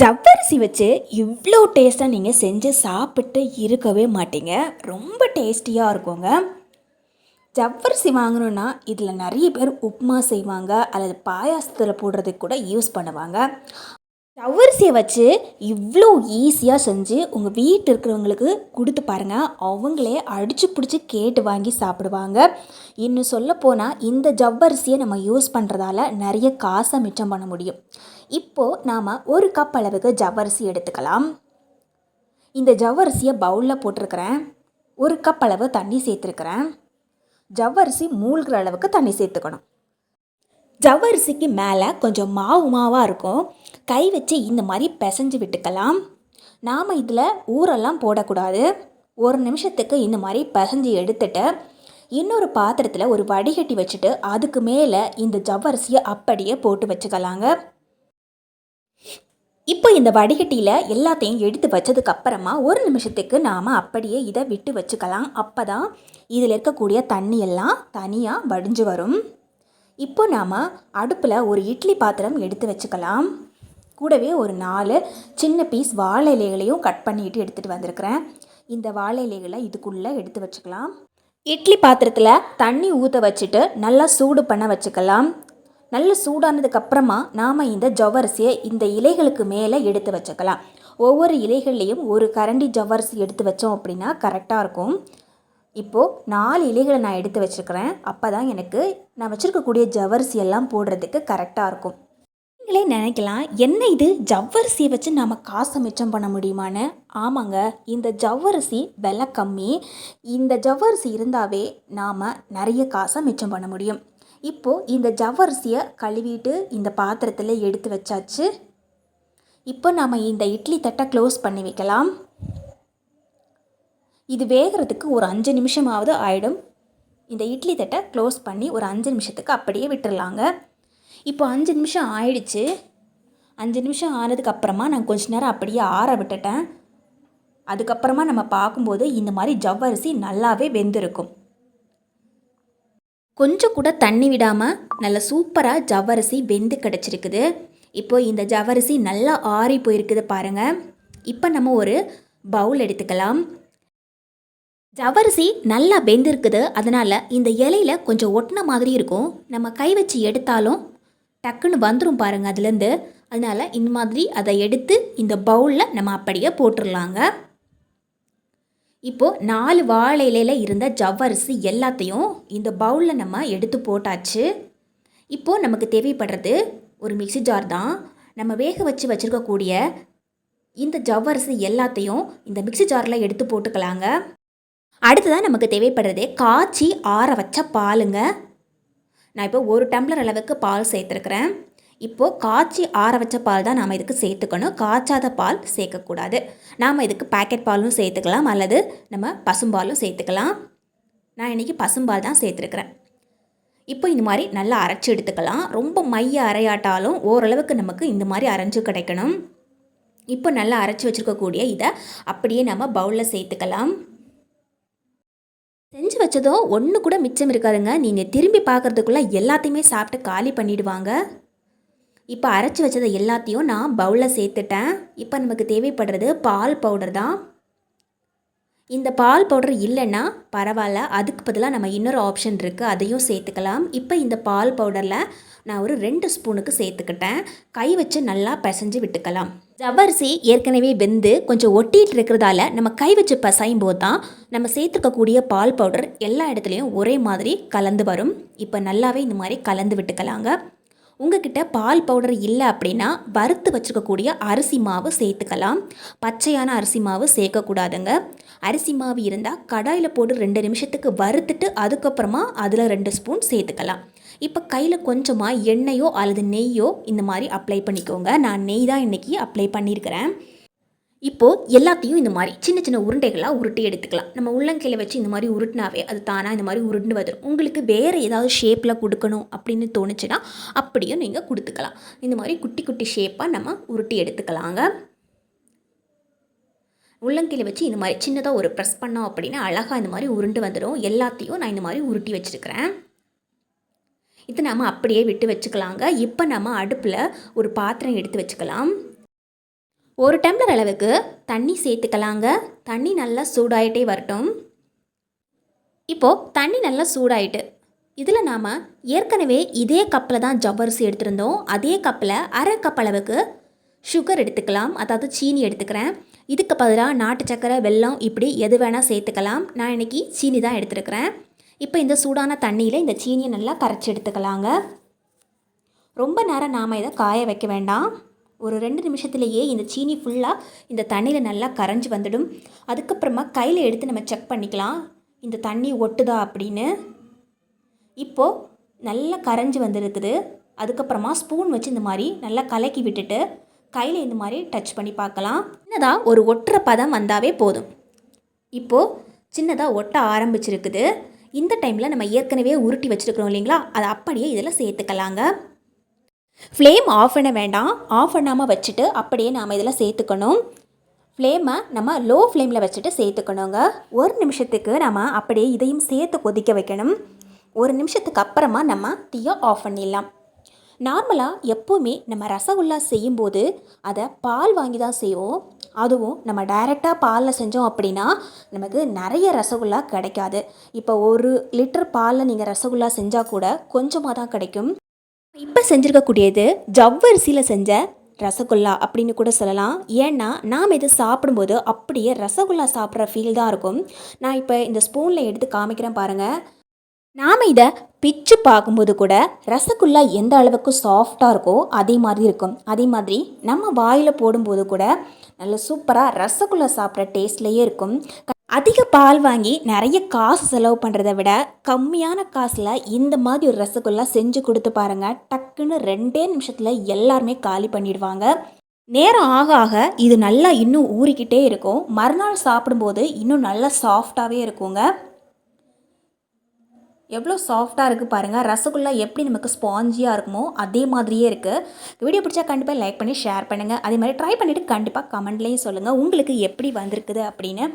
ஜவ்வரிசி வச்சு இவ்வளோ டேஸ்ட்டாக நீங்கள் செஞ்சு சாப்பிட்டு இருக்கவே மாட்டீங்க. ரொம்ப டேஸ்டியாக இருக்குங்க. ஜவ்வரிசி வாங்கணுன்னா இதில் நிறைய பேர் உப்புமா செய்வாங்க அல்லது பாயாசத்தில் போடுறதுக்கு கூட யூஸ் பண்ணுவாங்க. ஜவ்வரிசியை வச்சு இவ்வளோ ஈஸியாக செஞ்சு உங்கள் வீட்டில் இருக்கிறவங்களுக்கு கொடுத்து பாருங்கள் அவங்களே அடிச்சு பிடிச்சி கேட்டு வாங்கி சாப்பிடுவாங்க. இன்னும் சொல்லப்போனால் இந்த ஜவ்வரிசியை நம்ம யூஸ் பண்ணுறதால நிறைய காசை மிச்சம் பண்ண முடியும். இப்போது நாம் ஒரு கப் அளவுக்கு ஜவ்வரிசி எடுத்துக்கலாம். இந்த ஜவ்வரிசியை பவுலில் போட்டிருக்கிறேன். ஒரு கப் அளவு தண்ணி சேர்த்துருக்கிறேன். ஜவ்வரிசி மூழ்கிற அளவுக்கு தண்ணி சேர்த்துக்கணும். ஜவ்வரிசிக்கு மேலே கொஞ்சம் மாவு மாவாக இருக்கும். கை வச்சு இந்த மாதிரி பிசைஞ்சு விட்டுக்கலாம். நாம் இதில் ஊரெல்லாம் போடக்கூடாது. ஒரு நிமிஷத்துக்கு இந்த மாதிரி பிசைஞ்சு எடுத்துட்டு இன்னொரு பாத்திரத்தில் ஒரு வடிகட்டி வச்சுட்டு அதுக்கு மேலே இந்த ஜவ்வரிசியை அப்படியே போட்டு வச்சுக்கலாங்க. இப்போ இந்த வடிகட்டியில் எல்லாத்தையும் எடுத்து வச்சதுக்கு அப்புறமா ஒரு நிமிஷத்துக்கு நாம் அப்படியே இதை விட்டு வச்சுக்கலாம். அப்போ தான் இதில் இருக்கக்கூடிய தண்ணி எல்லாம் தனியாக வடிஞ்சு வரும். இப்போ நாம் அடுப்பில் ஒரு இட்லி பாத்திரம் எடுத்து வச்சுக்கலாம். கூடவே ஒரு நாலு சின்ன பீஸ் வாழை இலைகளையும் கட் பண்ணிட்டு எடுத்துகிட்டு வந்திருக்கிறேன். இந்த வாழை இலைகளை இதுக்குள்ளே எடுத்து வச்சுக்கலாம். இட்லி பாத்திரத்தில் தண்ணி ஊற்ற வச்சுட்டு நல்லா சூடு பண்ண வச்சுக்கலாம். நல்ல சூடானதுக்கப்புறமா நாம் இந்த ஜவ்வரிசியை இந்த இலைகளுக்கு மேலே எடுத்து வச்சுக்கலாம். ஒவ்வொரு இலைகள்லேயும் ஒரு கரண்டி ஜவ்வரிசி எடுத்து வச்சோம் அப்படின்னா கரெக்டாக இருக்கும். இப்போது நாலு இலைகளை நான் எடுத்து வச்சுருக்கிறேன். அப்போ தான் எனக்கு நான் வச்சுருக்கக்கூடிய ஜவ்வரிசி எல்லாம் போடுறதுக்கு கரெக்டாக இருக்கும். நீங்களே நினைக்கலாம் என்ன இது? ஜவ்வரிசியை வச்சு நாம் காசை மிச்சம் பண்ண முடியுமான்னு? ஆமாங்க இந்த ஜவ்வரிசி விலை கம்மி. இந்த ஜவ்வரிசி இருந்தாவே நாம் நிறைய காசை மிச்சம் பண்ண முடியும். இப்போது இந்த ஜவ்வரிசியை கழுவிட்டு இந்த பாத்திரத்தில் எடுத்து வச்சாச்சு. இப்போ நாம் இந்த இட்லி தட்டை க்ளோஸ் பண்ணி வைக்கலாம். இது வேகிறதுக்கு ஒரு அஞ்சு நிமிஷமாவது ஆகிடும் இந்த இட்லி தட்டை க்ளோஸ் பண்ணி ஒரு அஞ்சு நிமிஷத்துக்கு அப்படியே விட்டுடலாங்க இப்போ அஞ்சு நிமிஷம் ஆயிடுச்சு. அஞ்சு நிமிஷம் ஆனதுக்கு அப்புறமா நான் கொஞ்ச நேரம் அப்படியே ஆற விட்டுட்டேன். அதுக்கப்புறமா நம்ம பார்க்கும்போது இந்த மாதிரி ஜவ்வரிசி நல்லாவே வெந்திருக்கும். கொஞ்சம் கூட தண்ணி விடாமல் நல்ல சூப்பராக ஜவ்வரிசி வெந்து கிடச்சிருக்குது. இப்போ இந்த ஜவ்வரிசி நல்லா ஆறி போயிருக்குது பாருங்கள் இப்போ நம்ம ஒரு பவுல் எடுத்துக்கலாம். ஜவ்வரிசி நல்லா வெந்திருக்குது. அதனால் இந்த இலையில கொஞ்சம் ஒட்டின மாதிரி இருக்கும். நம்ம கை வச்சு எடுத்தாலும் டக்குன்னு வந்துடும் பாருங்கள் அதுலேருந்து. அதனால் இந்த மாதிரி அதை எடுத்து இந்த பவுலில் நம்ம அப்படியே போட்டுடலாங்க இப்போது நாலு வாழை இலையில் இருந்த ஜவ்வரிசி எல்லாத்தையும் இந்த பவுலில் நம்ம எடுத்து போட்டாச்சு. இப்போது நமக்கு தேவைப்படுறது ஒரு மிக்சி ஜார் தான். நம்ம வேக வச்சு வச்சுருக்கக்கூடிய இந்த ஜவ்வரிசி எல்லாத்தையும் இந்த மிக்சி ஜாரில் எடுத்து போட்டுக்கலாங்க. அடுத்ததான் நமக்கு தேவைப்படுறது காய்ச்சி ஆற வச்ச பாலுங்க. நான் இப்போ ஒரு டம்ளர் அளவுக்கு பால் சேர்த்துருக்குறேன். இப்போது காய்ச்சி ஆற வச்ச பால் தான் நாம் இதுக்கு சேர்த்துக்கணும். காய்ச்சாத பால் சேர்க்கக்கூடாது. நாம் இதுக்கு பேக்கெட் பாலும் சேர்த்துக்கலாம் அல்லது நம்ம பசும்பாலும் சேர்த்துக்கலாம். நான் இன்றைக்கி பசும்பால் தான் சேர்த்துருக்குறேன். இப்போ இந்த மாதிரி நல்லா அரைச்சி எடுத்துக்கலாம். ரொம்ப மைய அரையாட்டாலும் ஓரளவுக்கு நமக்கு இந்த மாதிரி அரைஞ்சு கிடைக்கணும். இப்போ நல்லா அரைச்சி வச்சுருக்கக்கூடிய இதை அப்படியே நம்ம பவுலில் சேர்த்துக்கலாம். வச்சதும் ஒன்று கூட மிச்சம் இருக்காதுங்க. நீங்கள் திரும்பி பார்க்குறதுக்குள்ளே எல்லாத்தையுமே சாப்பிட்டு காலி பண்ணிவிடுவாங்க இப்போ அரைச்சி வச்சதை எல்லாத்தையும் நான் பவுலில் சேர்த்துட்டேன். இப்போ நமக்கு தேவைப்படுறது பால் பவுடர் தான். இந்த பால் பவுடர் இல்லைன்னா பரவாயில்ல அதுக்கு பதிலாக நம்ம இன்னொரு ஆப்ஷன் இருக்குது அதையும் சேர்த்துக்கலாம். இப்போ இந்த பால் பவுடரில் நான் ஒரு ரெண்டு ஸ்பூனுக்கு சேர்த்துக்கிட்டேன். கை வச்சு நல்லா பிசைஞ்சு விட்டுக்கலாம். ஜவ்வரிசி ஏற்கனவே வெந்து கொஞ்சம் ஒட்டிகிட்டு இருக்கிறதால நம்ம கை வச்சு பசையும் போது தான் நம்ம சேர்த்துக்கக்கூடிய பால் பவுடர் எல்லா இடத்துலையும் ஒரே மாதிரி கலந்து வரும். இப்போ நல்லாவே இந்த மாதிரி கலந்து விட்டுக்கலாங்க. உங்ககிட்ட பால் பவுடர் இல்லை அப்படின்னா வறுத்து வச்சுக்கக்கூடிய அரிசி மாவு சேர்த்துக்கலாம். பச்சையான அரிசி மாவு சேர்க்கக்கூடாதுங்க. அரிசி மாவு இருந்தால் கடாயில் போட்டு ரெண்டு நிமிஷத்துக்கு வறுத்துட்டு அதுக்கப்புறமா அதில் ரெண்டு ஸ்பூன் சேர்த்துக்கலாம். இப்போ கையில் கொஞ்சமாக எண்ணெயோ அல்லது நெய்யோ இந்த மாதிரி அப்ளை பண்ணிக்கோங்க. நான் நெய் தான் இன்றைக்கி அப்ளை பண்ணியிருக்கிறேன் இப்போது எல்லாத்தையும் இந்த மாதிரி சின்ன சின்ன உருண்டைகளாக உருட்டி எடுத்துக்கலாம். நம்ம உள்ளங்கையில் வச்சு இந்த மாதிரி உருட்டினாவே அது தானாக இந்த மாதிரி உருண்டு வந்துடும் உங்களுக்கு வேறு ஏதாவது ஷேப்பில் கொடுக்கணும் அப்படின்னு தோணுச்சுன்னா அப்படியும் நீங்கள் கொடுத்துக்கலாம். இந்த மாதிரி குட்டி குட்டி ஷேப்பாக நம்ம உருட்டி எடுத்துக்கலாங்க. உள்ளங்கையில் வச்சு இந்த மாதிரி சின்னதாக ஒரு ப்ரெஸ் பண்ணோம் அப்படின்னா அழகாக இந்த மாதிரி உருண்டு வந்துடும் எல்லாத்தையும் நான் இந்த மாதிரி உருட்டி வச்சுருக்கிறேன். இது நம்ம அப்படியே விட்டு வச்சுக்கலாங்க. இப்போ நம்ம அடுப்பில் ஒரு பாத்திரம் எடுத்து வச்சுக்கலாம். ஒரு டம்ளர் அளவுக்கு தண்ணி சேர்த்துக்கலாங்க. தண்ணி நல்லா சூடாயிட்டே வரட்டும். இப்போது தண்ணி நல்லா சூடாயிட்டு இதில் நாம் ஏற்கனவே இதே கப்பில் தான் ஜவ்வரிசி எடுத்திருந்தோம். அதே கப்பில் அரை கப் அளவுக்கு சுகர் எடுத்துக்கலாம். அதாவது சீனி எடுத்துக்கிறேன். இதுக்கு பதிலாக நாட்டு சக்கரை வெல்லம் இப்படி எது வேணால் சேர்த்துக்கலாம். நான் இன்னைக்கு சீனி தான் எடுத்துருக்கிறேன். இப்போ இந்த சூடான தண்ணியில் இந்த சீனியை நல்லா கரைச்சி எடுத்துக்கலாங்க. ரொம்ப நேரம் நாம் இதை காய வைக்க வேண்டாம். ஒரு ரெண்டு நிமிஷத்துலேயே இந்த சீனி ஃபுல்லாக இந்த தண்ணியில் நல்லா கரைஞ்சி வந்துடும். அதுக்கப்புறமா கையில் எடுத்து நம்ம செக் பண்ணிக்கலாம். இந்த தண்ணி ஒட்டுதா அப்படின்னு. இப்போது நல்லா கரைஞ்சி வந்துருக்குது. அதுக்கப்புறமா ஸ்பூன் வச்சு இந்த மாதிரி நல்லா கலக்கி விட்டுட்டு கையில் இந்த மாதிரி டச் பண்ணி பார்க்கலாம். சின்னதாக ஒரு ஒட்டுற பதம் வந்தாவே போதும். இப்போது சின்னதாக ஒட்ட ஆரம்பிச்சிருக்குது. இந்த டைமில் நம்ம ஏற்கனவே உருட்டி வச்சுருக்கிறோம் இல்லைங்களா? அதை அப்படியே இதில் சேர்த்துக்கலாங்க. ஃப்ளேம் ஆஃப் பண்ண வேண்டாம். ஆஃப் பண்ணாமல் வச்சுட்டு அப்படியே நாம் இதில் சேர்த்துக்கணும். ஃப்ளேமை நம்ம லோ ஃப்ளேமில் வச்சுட்டு சேர்த்துக்கணுங்க. ஒரு நிமிஷத்துக்கு நம்ம அப்படியே இதையும் சேர்த்து கொதிக்க வைக்கணும். ஒரு நிமிஷத்துக்கு அப்புறமா நம்ம தீயை ஆஃப் பண்ணிடலாம். நார்மலாக எப்போவுமே நம்ம ரசகுல்லா செய்யும்போது அதை பால் வாங்கி தான் செய்வோம். அதுவும் நம்ம டைரெக்டாக பாலில் செஞ்சோம் அப்படின்னா நமக்கு நிறைய ரசகுல்லா கிடைக்காது. இப்போ ஒரு லிட்டர் பாலில் நீங்கள் ரசகுல்லா செஞ்சால் கூட கொஞ்சமாக தான் கிடைக்கும். இப்போ செஞ்சுருக்கக்கூடியது ஜவ்வரிசியில் செஞ்ச ரசகுல்லா அப்படின்னு கூட சொல்லலாம். ஏன்னா நாம் இதை சாப்பிடும்போது அப்படியே ரசகுல்லா சாப்பிட்ற ஃபீல் தான் இருக்கும். நான் இப்போ இந்த ஸ்பூனில் எடுத்து காமிக்கிறேன் பாருங்கள் நாம் இதை பிச்சு பார்க்கும்போது கூட ரசகுல்லா எந்த அளவுக்கு சாஃப்டாக இருக்கோ அதே மாதிரி இருக்கும். அதே மாதிரி நம்ம வாயில் போடும்போது கூட நல்ல சூப்பராக ரசகுல்லா சாப்பிட்ற டேஸ்ட்லேயே இருக்கும். அதிக பால் வாங்கி நிறைய காசு செலவு பண்ணுறத விட கம்மியான காசில் இந்த மாதிரி ஒரு ரசகுல்லா செஞ்சு கொடுத்து பாருங்கள் டக்குன்னு ரெண்டே நிமிஷத்தில் எல்லாருமே காலி பண்ணிடுவாங்க. நேரம் ஆக ஆக இது நல்லா இன்னும் ஊறிக்கிட்டே இருக்கும். மறுநாள் சாப்பிடும்போது இன்னும் நல்லா சாஃப்டாகவே இருக்குங்க. எவ்வளோ சாஃப்டாக இருக்குது பாருங்கள் ரசகுல்லா எப்படி நமக்கு ஸ்பாஞ்சியாக இருக்குமோ அதே மாதிரியே இருக்குது வீடியோ பிடிச்சா கண்டிப்பாக லைக் பண்ணி ஷேர் பண்ணுங்கள் அதே மாதிரி ட்ரை பண்ணிவிட்டு கண்டிப்பாக கமெண்ட்லேயும் சொல்லுங்கள் உங்களுக்கு எப்படி வந்திருக்குது அப்படின்னு